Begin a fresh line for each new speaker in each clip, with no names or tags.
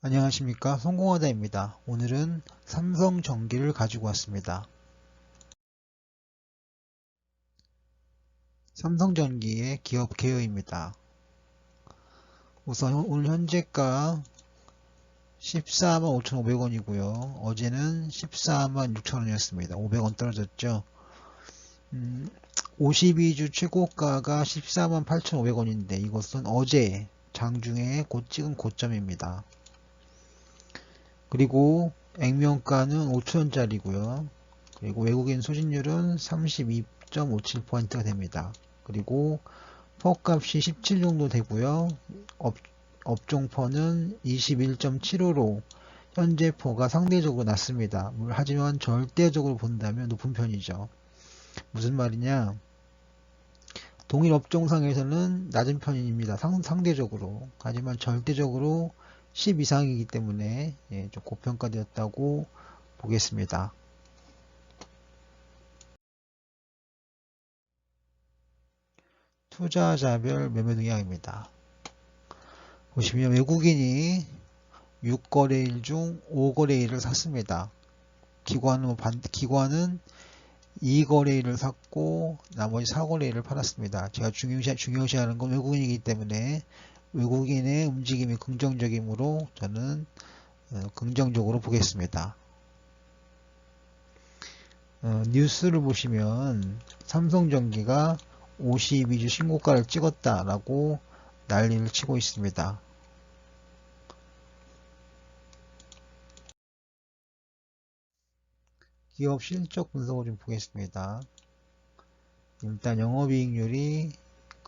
안녕하십니까 성공하다입니다. 오늘은 삼성전기를 가지고 왔습니다. 삼성전기의 기업 개요입니다. 우선 오늘 현재가 14만 5,500원이고요. 어제는 14만 6천원이었습니다. 500원 떨어졌죠. 음, 52주 최고가가 14만 8,500원인데 이것은 어제 장중에 곧 찍은 고점입니다. 그리고 액면가는 5천원짜리고요. 그리고 외국인 소진율은 32.57%가 됩니다. 그리고 퍼값이 17 정도 되고요. 업, 업종퍼는 21.75로 현재 퍼가 상대적으로 낮습니다. 하지만 절대적으로 본다면 높은 편이죠. 무슨 말이냐? 동일 업종상에서는 낮은 편입니다. 상, 상대적으로. 하지만 절대적으로 10 이상이기 때문에 예, 좀 고평가되었다고 보겠습니다. 투자자별 매매 동향입니다. 보시면 외국인이 6거래일 중 5거래일을 샀습니다. 기관은, 반, 기관은 2거래일을 샀고 나머지 4거래일을 팔았습니다. 제가 중요시, 중요시하는 건 외국인이기 때문에 외국인의 움직임이 긍정적이므로 저는 어, 긍정적으로 보겠습니다. 어, 뉴스를 보시면 삼성전기가 52주 신고가를 찍었다라고 난리를 치고 있습니다. 기업 실적 분석을 좀 보겠습니다. 일단 영업이익률이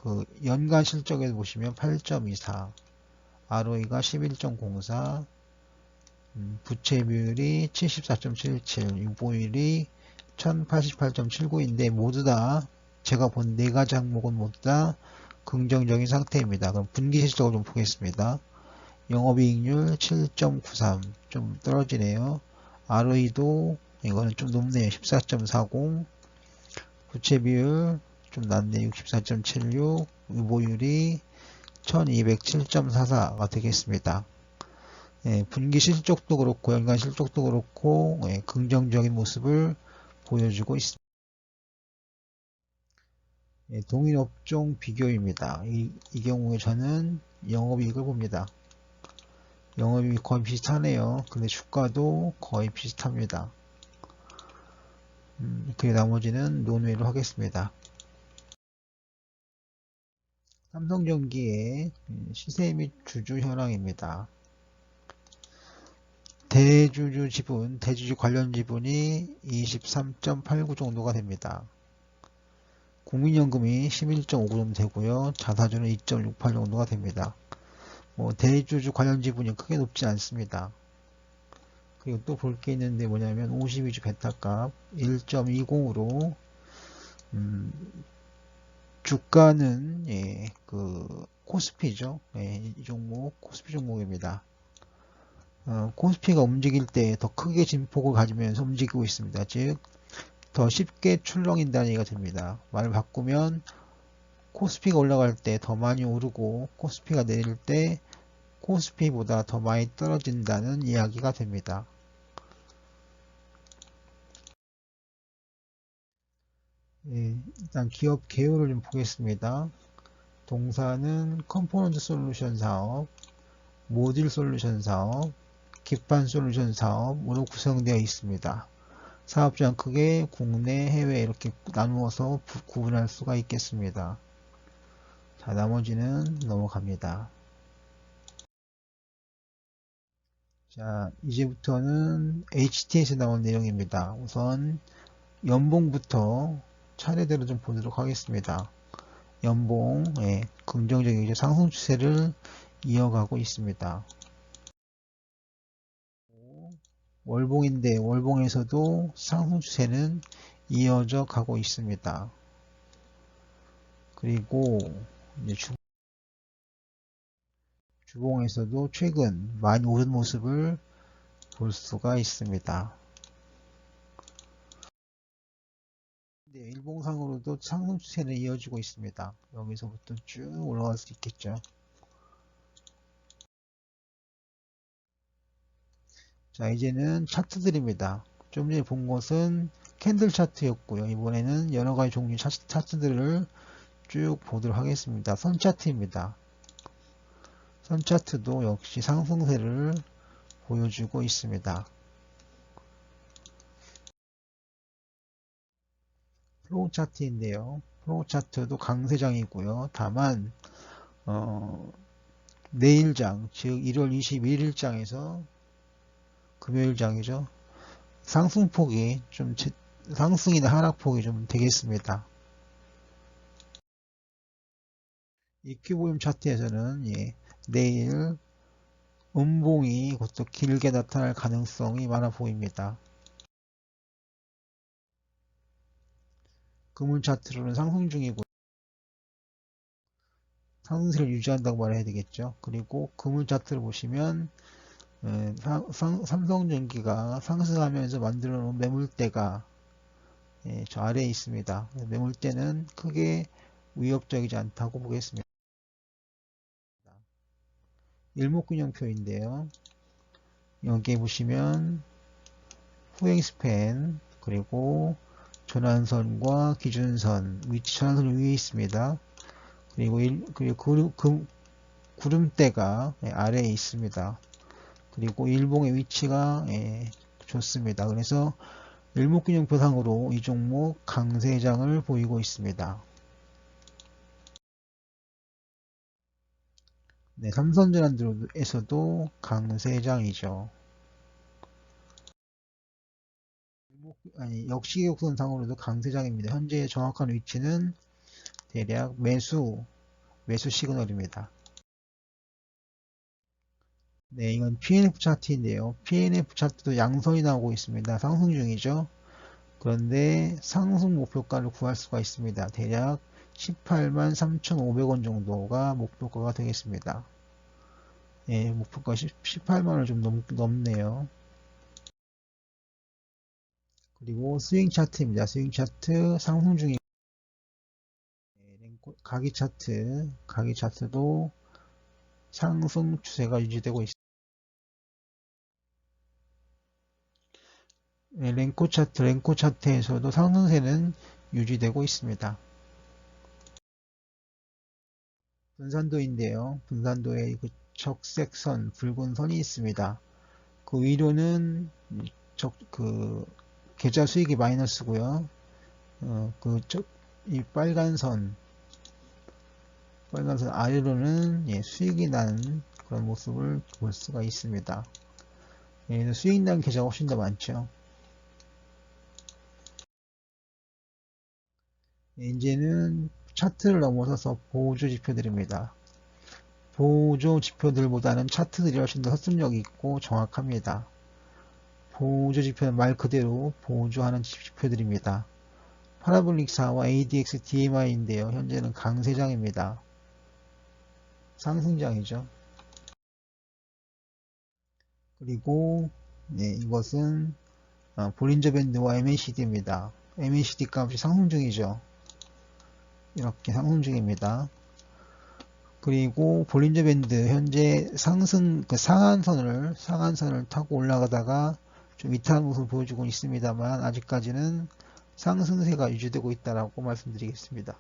그 연간 실적에서 보시면 8.24, ROE가 11.04, 음, 부채 비율이 74.77, 유보율이 1088.79인데 모두 다 제가 본 네 가지 항목은 모두 다 긍정적인 상태입니다. 그럼 분기 실적을 좀 보겠습니다. 영업이익률 7.93, 좀 떨어지네요. ROE도 이거는 좀 높네요. 14.40, 부채 비율 좀 낮네 64.76 유보율이 1207.44가 되겠습니다. 예, 분기 실적도 그렇고 연간 실적도 그렇고 예, 긍정적인 모습을 보여주고 있습니다. 예, 동일 업종 비교입니다. 이, 이 경우에 저는 영업이익을 봅니다. 영업이익 거의 비슷하네요. 근데 주가도 거의 비슷합니다. 음, 그 나머지는 논외로 하겠습니다. 삼성전기의 시세 및 주주 현황입니다. 대주주 지분, 대주주 관련 지분이 23.89 정도가 됩니다. 국민연금이 11.59 정도 되고요. 자사주는 2.68 정도가 됩니다. 뭐 대주주 관련 지분이 크게 높지 않습니다. 그리고 또 볼 게 있는데 뭐냐면 52주 베타값 1.20으로 음, 주가는 예, 그 코스피죠. 예, 이 종목 코스피 종목입니다. 어, 코스피가 움직일 때 더 크게 진폭을 가지면서 움직이고 있습니다. 즉, 더 쉽게 출렁인다는 얘기가 됩니다. 말을 바꾸면 코스피가 올라갈 때 더 많이 오르고 코스피가 내릴 때 코스피보다 더 많이 떨어진다는 이야기가 됩니다. 예, 일단 기업 개요를 좀 보겠습니다. 동사는 컴포넌트 솔루션 사업, 모듈 솔루션 사업, 기판 솔루션 사업으로 구성되어 있습니다. 사업장 크게 국내, 해외 이렇게 나누어서 구분할 수가 있겠습니다. 자, 나머지는 넘어갑니다. 자, 이제부터는 HT에서 나온 내용입니다. 우선 연봉부터 차례대로 좀 보도록 하겠습니다. 연봉, 예, 긍정적이죠. 상승 추세를 이어가고 있습니다. 월봉인데 월봉에서도 상승 추세는 이어져 가고 있습니다. 그리고 이제 주, 주봉에서도 최근 많이 오른 모습을 볼 수가 있습니다. 네, 일봉상으로도 상승 추세는 이어지고 있습니다. 여기서부터 쭉 올라갈 수 있겠죠. 자, 이제는 차트들입니다. 좀 전에 본 것은 캔들 차트였고요. 이번에는 여러 가지 종류 차트, 차트들을 쭉 보도록 하겠습니다. 선 차트입니다. 선 차트도 역시 상승세를 보여주고 있습니다. 플로우 차트인데요. 플로우 차트도 강세장이고요. 다만 어, 내일장, 즉 1월 21일장에서 금요일장이죠. 상승폭이 좀 상승이나 하락폭이 좀 되겠습니다. 이큐보임 차트에서는 예, 내일 음봉이 그것도 길게 나타날 가능성이 많아 보입니다. 금은 차트로는 상승 중이고 상승세를 유지한다고 말해야 되겠죠. 그리고 금은 차트를 보시면 예, 삼성전기가 상승하면서 만들어 놓은 매물대가 예, 저 아래에 있습니다. 매물대는 크게 위협적이지 않다고 보겠습니다. 일목균형표인데요. 여기에 보시면 후행 스팬 그리고 전환선과 기준선 위치 전환선 위에 있습니다. 그리고 일, 그리고 그, 구름대가 예, 아래에 있습니다. 그리고 일봉의 위치가 예, 좋습니다. 그래서 일목균형 표상으로 이 종목 강세장을 보이고 있습니다. 네, 삼선전환들에서도 강세장이죠. 아니, 역시격선상으로도 강세장입니다. 현재 정확한 위치는 대략 매수, 매수 시그널입니다. 네, 이건 PNF 차트인데요. PNF 차트도 양선이 나오고 있습니다. 상승 중이죠. 그런데 상승 목표가를 구할 수가 있습니다. 대략 18만 3,500원 정도가 목표가가 되겠습니다. 예, 목표가 18만원 좀 넘, 넘네요. 그리고 스윙 차트입니다. 스윙 차트 상승 네, 가기 차트, 가기 차트도 상승 추세가 유지되고 있습니다. 네, 랭코 차트, 랭코 차트에서도 상승세는 유지되고 있습니다. 분산도인데요. 분산도에 그 적색선, 붉은 선이 있습니다. 그 위로는 적, 그, 계좌 수익이 마이너스고요. 어, 그, 저, 이 빨간 선, 빨간 선 아래로는 예, 수익이 난 그런 모습을 볼 수가 있습니다. 예, 수익 난 계좌가 훨씬 더 많죠. 예, 이제는 차트를 넘어서서 보조 지표들입니다. 보조 지표들보다는 차트들이 훨씬 더 설득력이 있고 정확합니다. 보조 지표는 말 그대로 보조하는 지표들입니다. 파라볼릭4와 ADX DMI인데요. 현재는 강세장입니다. 상승장이죠. 그리고 네, 이것은 어, 볼린저 밴드와 MACD입니다. MACD 값이 상승 중이죠. 이렇게 상승 중입니다. 그리고 볼린저 밴드 현재 상승 그 상한선을 상한선을 타고 올라가다가 좀 이탈한 모습을 보여주고 있습니다만 아직까지는 상승세가 유지되고 있다라고 말씀드리겠습니다.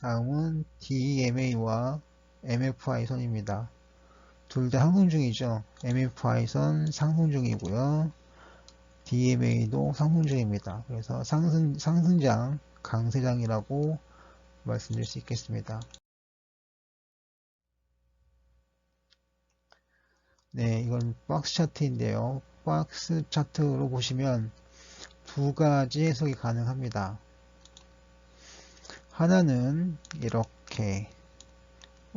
다음은 DMA와 MFI 선입니다. 둘 다 상승 중이죠. MFI 선 상승 중이고요. DMA도 상승 중입니다. 그래서 상승, 상승장, 강세장이라고 말씀드릴 수 있겠습니다. 네, 이건 박스 차트인데요. 박스 차트로 보시면 두 가지 해석이 가능합니다. 하나는 이렇게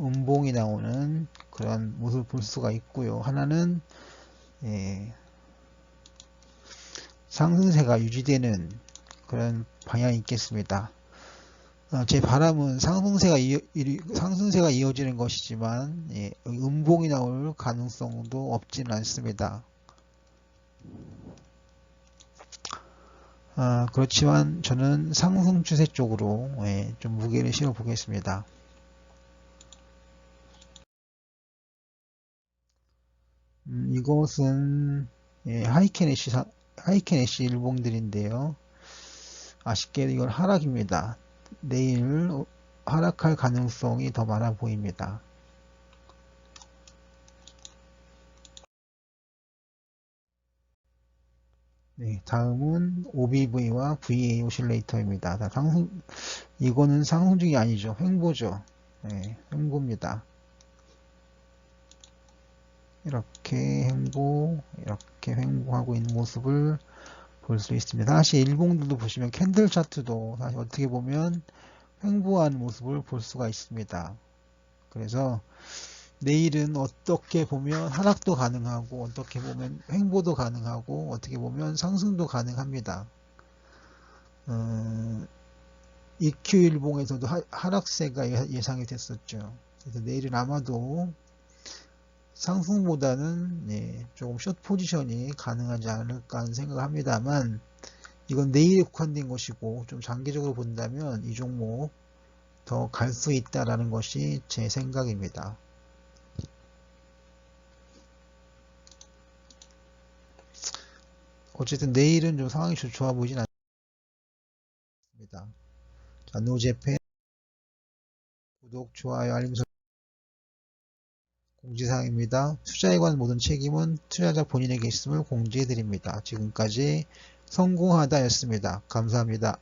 음봉이 나오는 그런 모습을 볼 수가 있고요. 하나는 예, 상승세가 유지되는 그런 방향이 있겠습니다. 어, 제 바람은 상승세가, 이어, 상승세가 이어지는 것이지만 예, 음봉이 나올 가능성도 없지는 않습니다. 아, 그렇지만 저는 상승 추세 쪽으로 예, 좀 무게를 실어 보겠습니다. 음, 이것은 예, 하이케네시 하이켄애시 일봉들인데요. 아쉽게도 이건 하락입니다. 내일 어, 하락할 가능성이 더 많아 보입니다. 네, 다음은 OBV와 VA 오실레이터입니다. 다 상승, 이거는 상승 중이 아니죠. 횡보죠. 네, 횡보입니다. 이렇게 횡보, 이렇게 횡보하고 있는 모습을 볼 수 있습니다. 다시 일봉들도 보시면 캔들 차트도 사실 어떻게 보면 횡보하는 모습을 볼 수가 있습니다. 그래서 내일은 어떻게 보면 하락도 가능하고 어떻게 보면 횡보도 가능하고 어떻게 보면 상승도 가능합니다. 어, EQ일봉에서도 하, 하락세가 예- 예상이 됐었죠. 그래서 내일은 아마도 상승보다는 예, 조금 숏 포지션이 가능하지 않을까 하는 생각을 합니다만 이건 내일에 국한된 것이고 좀 장기적으로 본다면 이 종목 더 갈 수 있다라는 것이 제 생각입니다. 어쨌든 내일은 좀 상황이 좋- 좋아 보이진 않습니다. 자, 노제팬 구독, 좋아요, 알림 설정 공지사항입니다. 투자에 관한 모든 책임은 투자자 본인에게 있음을 공지해 드립니다. 지금까지 성공하다였습니다. 감사합니다.